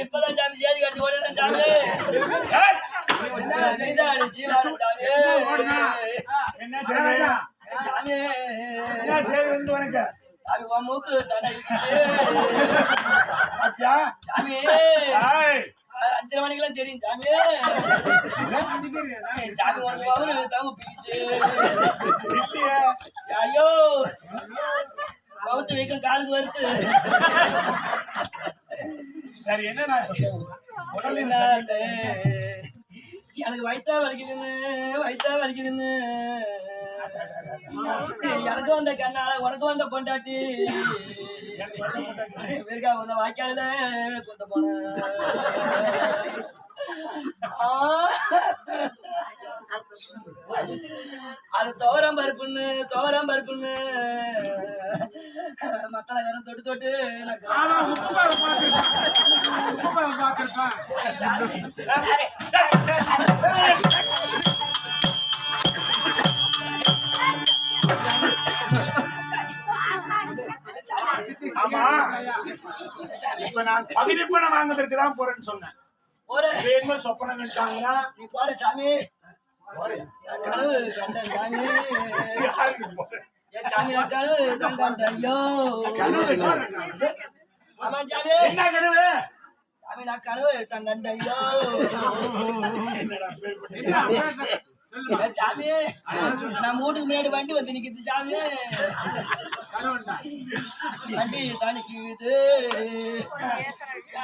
இப்பதான் சாமி சேதி கட்டி ஓடுறேன் சாமி என்ன சாமி என்ன சரி வந்து உனக்கு சாமி உன் மூக்கு தடை ஐயோ மவுத்து வைக்கும் காலுக்கு வருது சரி என்ன உடல் என்ன எனக்கு வயித்தா வலிக்குதுன்னு வயித்தா வலிக்குதுன்னு எனக்கு வந்த கண்ணால உனக்கு வந்த பொண்டாட்டி வெறுக்கா உந்த வாய்க்கால கொத்த போன அது துவரம் பருப்புன்னு துவரம் பருப்புன்னு. மத்தளகரம் தொட்டு தொட்டு பாத்துருப்பான் ஆமா இப்ப நான் பகுதி பணம் வாங்குறதுக்கு தான் போறேன்னு சொன்னேன் சொப்பனம் கட்டாங்கன்னா நீ போற சாமி. கனவு கண்டேன் சாமி. என் சாமி கனவு கண்டேன் ஐயோ? ஆமா சாமி. என்ன கனவு? சாமி நான் கனவு கண்டேன் ஐயோ சாமி நம்ம வீட்டுக்கு முன்னாடி வண்டி வந்து நிக்குது சாமி. வண்டி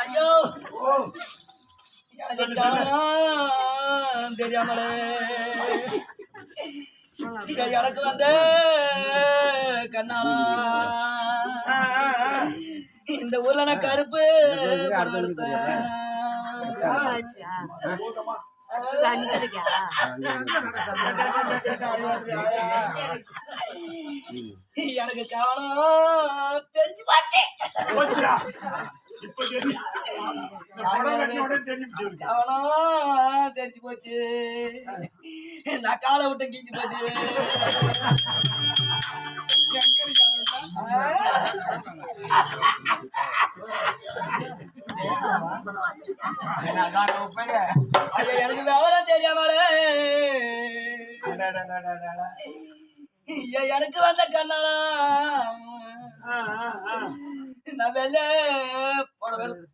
ஐயோ. ஓ. எனக்கு காரணம் தெரியாமலே எனக்கு வந்த கண்ணாலா. இந்த ஊர்ல நான் கருப்பு படம் எடுத்தேன்? எனக்கு காரணம் தெரிஞ்சு போச்சு. இப்ப தெரிஞ்சு போச்சு. நான் காலை விட்டு கீச்சு போச்சு. எனக்கு விவரம் தெரியாமலே. எனக்கு வந்த ஆ. நான் வெள்ள ಮಾಡಬೇಕು